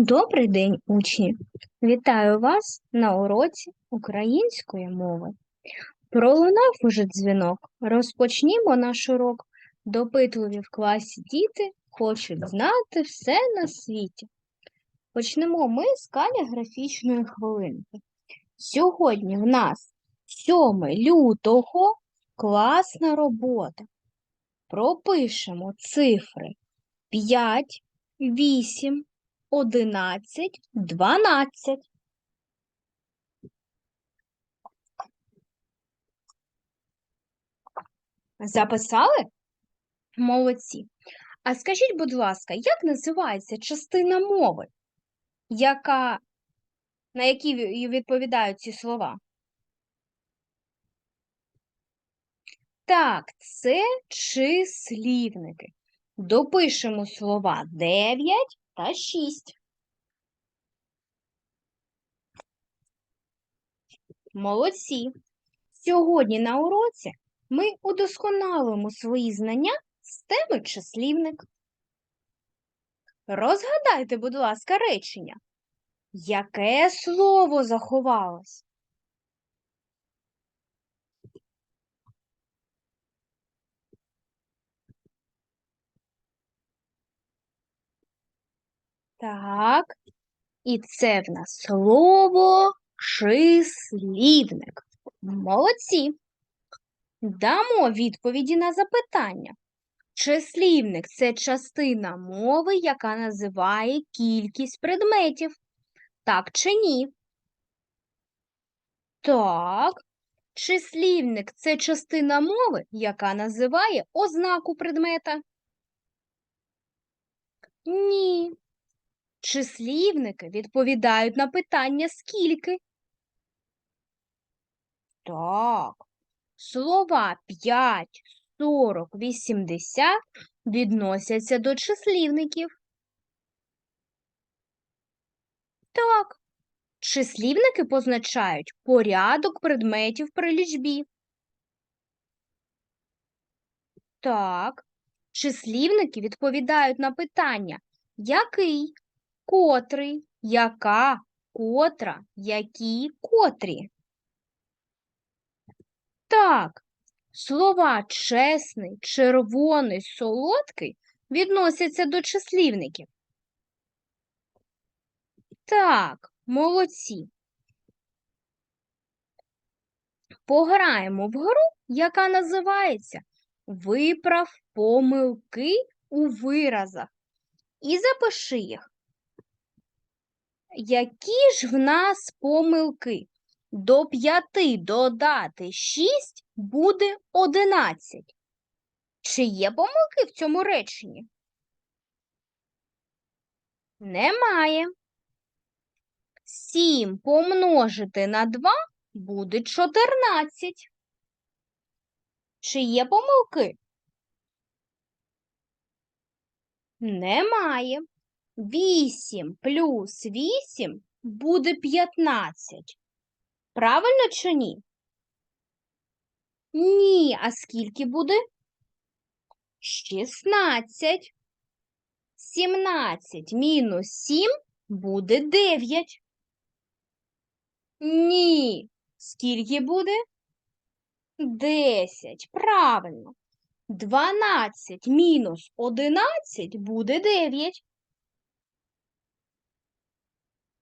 Добрий день, учні! Вітаю вас на уроці української мови. Пролунав уже дзвінок. Розпочнімо наш урок. Допитливі в класі діти хочуть знати все на світі. Почнемо ми з каліграфічної хвилинки. Сьогодні в нас 7 лютого класна робота. Пропишемо цифри 5, 8, одинадцять, дванадцять. Записали? Молодці. А скажіть, будь ласка, як називається частина мови, яка, на які відповідають ці слова? Так, це числівники. Допишемо слова 9 та 6. Молодці! Сьогодні на уроці ми удосконалимо свої знання з теми числівник. Розгадайте, будь ласка, речення. Яке слово заховалось? Так, і це в нас слово числівник. Молодці. Дамо відповіді на запитання. Числівник це частина мови, яка називає кількість предметів. Так чи ні? Так. Числівник це частина мови, яка називає ознаку предмета. Ні. Числівники відповідають на питання скільки. Так. Слова 5, 40, 80 відносяться до числівників. Так. Числівники позначають порядок предметів при лічбі. Так. Числівники відповідають на питання який, котрий, яка, котра, які, котрі. Так, слова чесний, червоний, солодкий відносяться до числівників. Так, молодці. Пограємо в гру, яка називається Виправ помилки у виразах. І запиши їх. Які ж в нас помилки? До 5 додати 6 буде 11. Чи є помилки в цьому реченні? Немає. 7 помножити на 2 буде 14. Чи є помилки? Немає. 8 плюс 8 буде 15. Правильно чи ні? Ні, а скільки буде? 16. 17 мінус 7 буде 9. Ні. Скільки буде? 10. Правильно. 12 мінус 11 буде 9.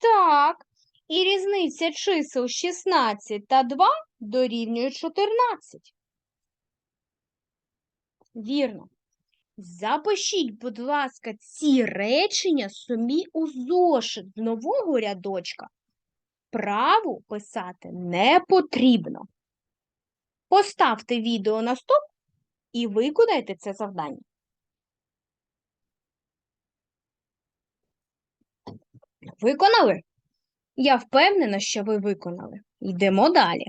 Так. І різниця чисел 16 та 2 дорівнює 14. Вірно. Запишіть, будь ласка, ці речення собі у зошит нового рядочка. Праву писати не потрібно. Поставте відео на стоп і виконайте це завдання. Виконали? Я впевнена, що ви виконали. Йдемо далі.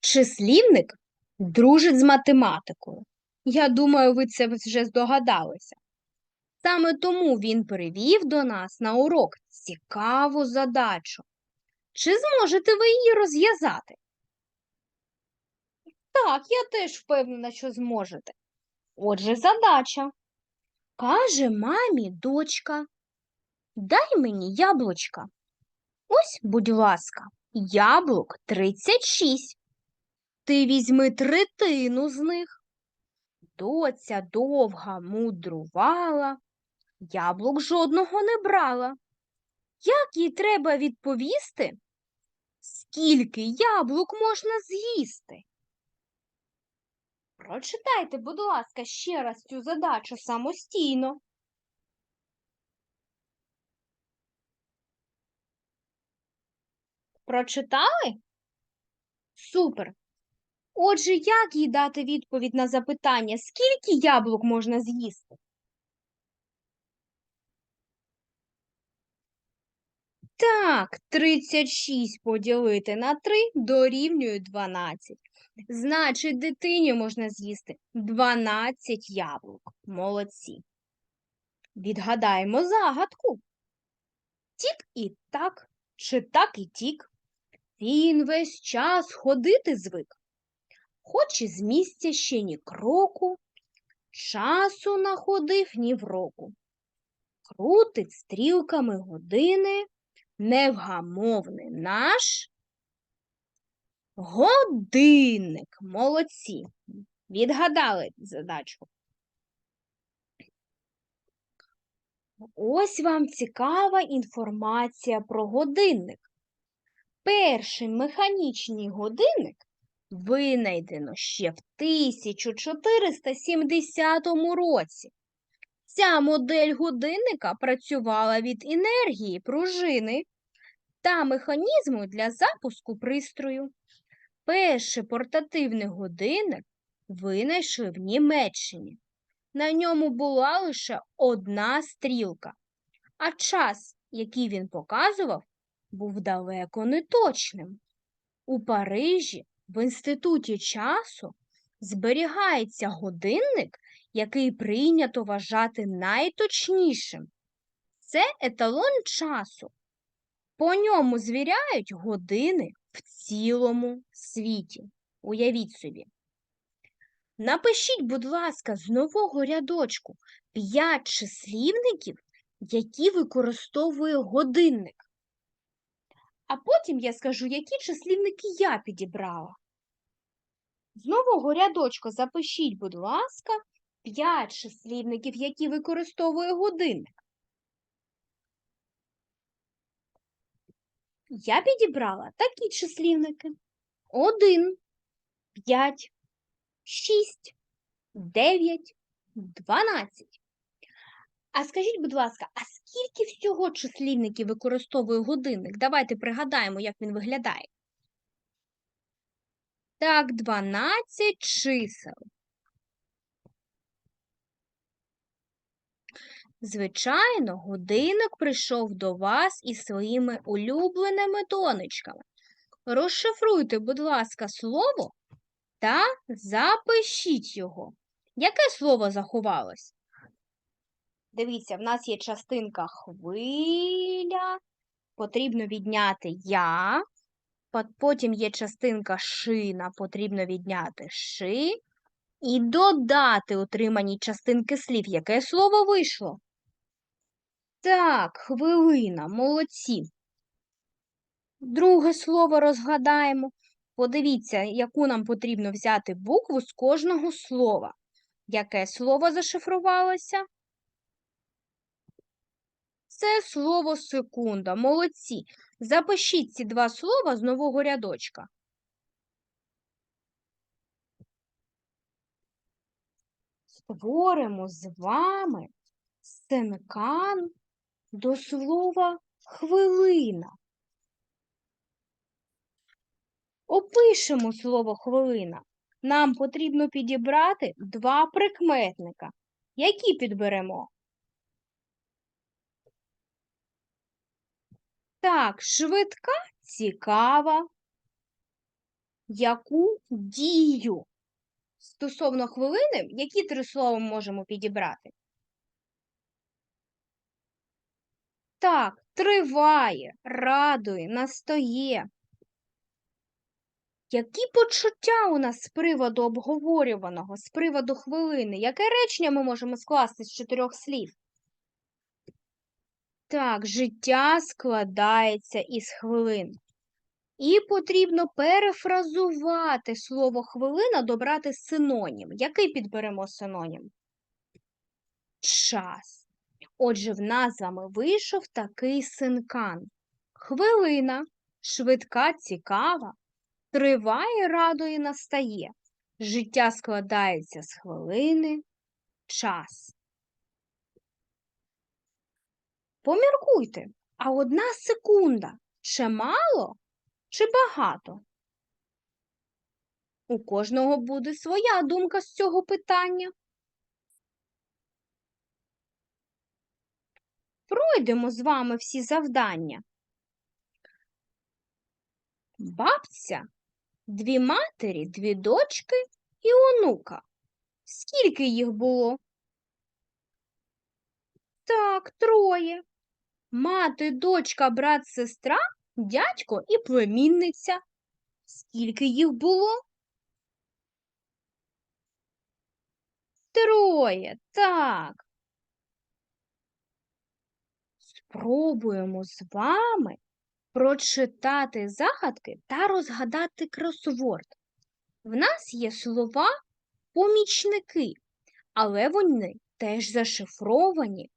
Числівник дружить з математикою. Я думаю, ви це вже здогадалися. Саме тому він привів до нас на урок цікаву задачу. Чи зможете ви її розв'язати? Так, я теж впевнена, що зможете. Отже, задача. Каже мамі дочка, дай мені яблучка. Ось, будь ласка, яблук 36. Ти візьми третину з них. Доця довга мудрувала, яблук жодного не брала. Як їй треба відповісти? Скільки яблук можна з'їсти? Прочитайте, будь ласка, ще раз цю задачу самостійно. Прочитали? Супер. Отже, як їй дати відповідь на запитання, скільки яблук можна з'їсти? Так, 36 поділити на 3 дорівнює 12. Значить, дитині можна з'їсти 12 яблук. Молодці. Відгадаємо загадку. Тік і так, чи так і тік. Він весь час ходити звик. Хоч і з місця ще ні кроку, часу находив ні в року. Крутить стрілками години, невгамовний наш годинник. Молодці. Відгадали задачу. Ось вам цікава інформація про годинник. Перший механічний годинник винайдено ще в 1470 році. Ця модель годинника працювала від енергії пружини та механізму для запуску пристрою. Перший портативний годинник винайшли в Німеччині. На ньому була лише одна стрілка, а час, який він показував, був далеко не точним. У Парижі в інституті часу зберігається годинник, який прийнято вважати найточнішим. Це еталон часу. По ньому звіряють години в цілому світі. Уявіть собі. Напишіть, будь ласка, з нового рядочку 5 числівників, які використовує годинник. А потім я скажу, які числівники я підібрала. З нового рядочку запишіть, будь ласка, 5 числівників, які використовує годинник. Я підібрала такі числівники. 1, 5, 6, 9, 12. А скажіть, будь ласка, а скільки всього числівників використовує годинник? Давайте пригадаємо, як він виглядає. Так, 12 чисел. Звичайно, годинник прийшов до вас із своїми улюбленими донечками. Розшифруйте, будь ласка, слово та запишіть його. Яке слово заховалось? Дивіться, в нас є частинка хвиля, потрібно відняти я, потім є частинка шина, потрібно відняти ши, і додати отримані частинки слів. Яке слово вийшло? Так, хвилина, молодці. Друге слово розгадаємо. Подивіться, яку нам потрібно взяти букву з кожного слова. Яке слово зашифрувалося? Це слово секунда. Молодці. Запишіть ці два слова з нового рядочка. Створимо з вами синкан до слова хвилина. Опишемо слово хвилина. Нам потрібно підібрати два прикметника. Які підберемо? Так, швидка, цікава. Яку дію? Стосовно хвилини, які три слова можемо підібрати? Так, триває, радує, настає. Які почуття у нас з приводу обговорюваного, з приводу хвилини? Яке речення ми можемо скласти з чотирьох слів? Так, життя складається із хвилин. І потрібно перефразувати слово хвилина, добрати синонім. Який підберемо синонім? Час. Отже, в нас з вами вийшов такий синкан. Хвилина, швидка, цікава, триває, радує, настає. Життя складається з хвилини, час. Поміркуйте, а одна секунда чи мало, чи багато? У кожного буде своя думка з цього питання. Пройдемо з вами всі завдання. Бабця, дві матері, дві дочки і онука. Скільки їх було? Так, троє. Мати, дочка, брат, сестра, дядько і племінниця. Скільки їх було? Троє, так. Спробуємо з вами прочитати загадки та розгадати кросворд. В нас є слова помічники, але вони теж зашифровані.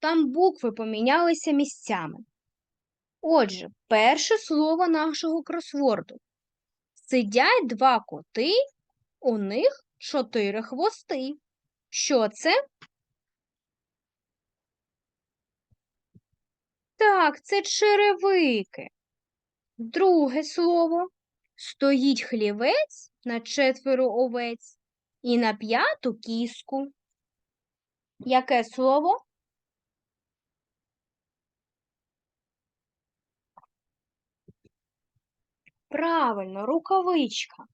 Там букви помінялися місцями. Отже, перше слово нашого кросворду. Сидять два коти, у них чотири хвости. Що це? Так, це черевики. Друге слово. Стоїть хлівець на четверо овець і на п'яту кіску. Яке слово? Правильно, рукавичка.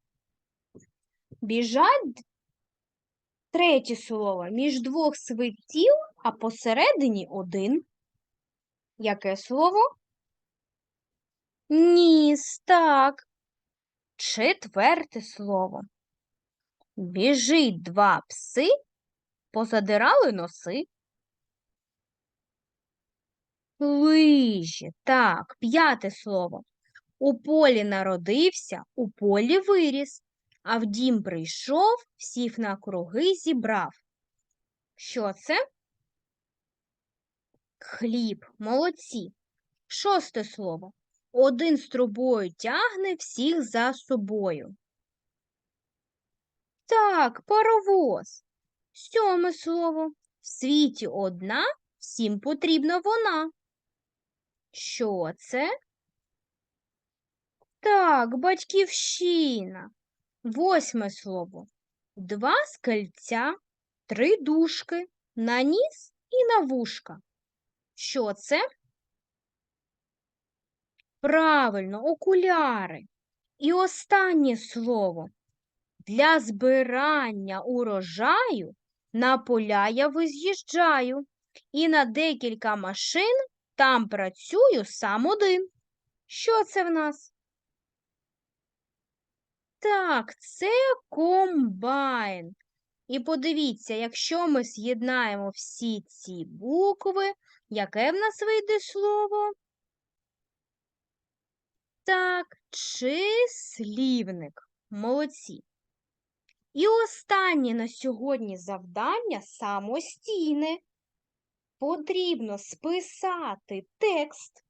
Біжать третє слово між двох свитів, а посередині один. Яке слово? Ніс, так. Четверте слово. Біжить два пси, позадирали носи. Лижі, так, п'яте слово. У полі народився, у полі виріс, а в дім прийшов, всіх на круги зібрав. Що це? Хліб, молодці. Шосте слово. Один з трубою тягне всіх за собою. Так, паровоз. Сьоме слово. В світі одна, всім потрібна вона. Що це? Так, батьківщина. Восьме слово. Два скальця, три дужки, на ніс і на вушка. Що це? Правильно, окуляри. І останнє слово. Для збирання урожаю на поля я виз'їжджаю, і на декілька машин там працюю сам один. Що це в нас? Так, це комбайн. І подивіться, якщо ми з'єднаємо всі ці букви, яке в нас вийде слово? Так, числівник. Молодці. І останнє на сьогодні завдання самостійне. Потрібно списати текст,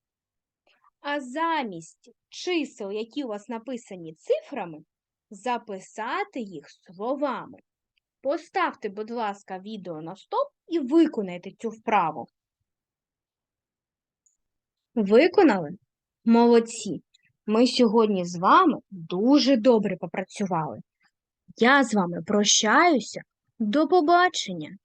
а замість чисел, які у вас написані цифрами, записати їх словами. Поставте, будь ласка, відео на стоп і виконайте цю вправу. Виконали? Молодці! Ми сьогодні з вами дуже добре попрацювали. Я з вами прощаюся. До побачення!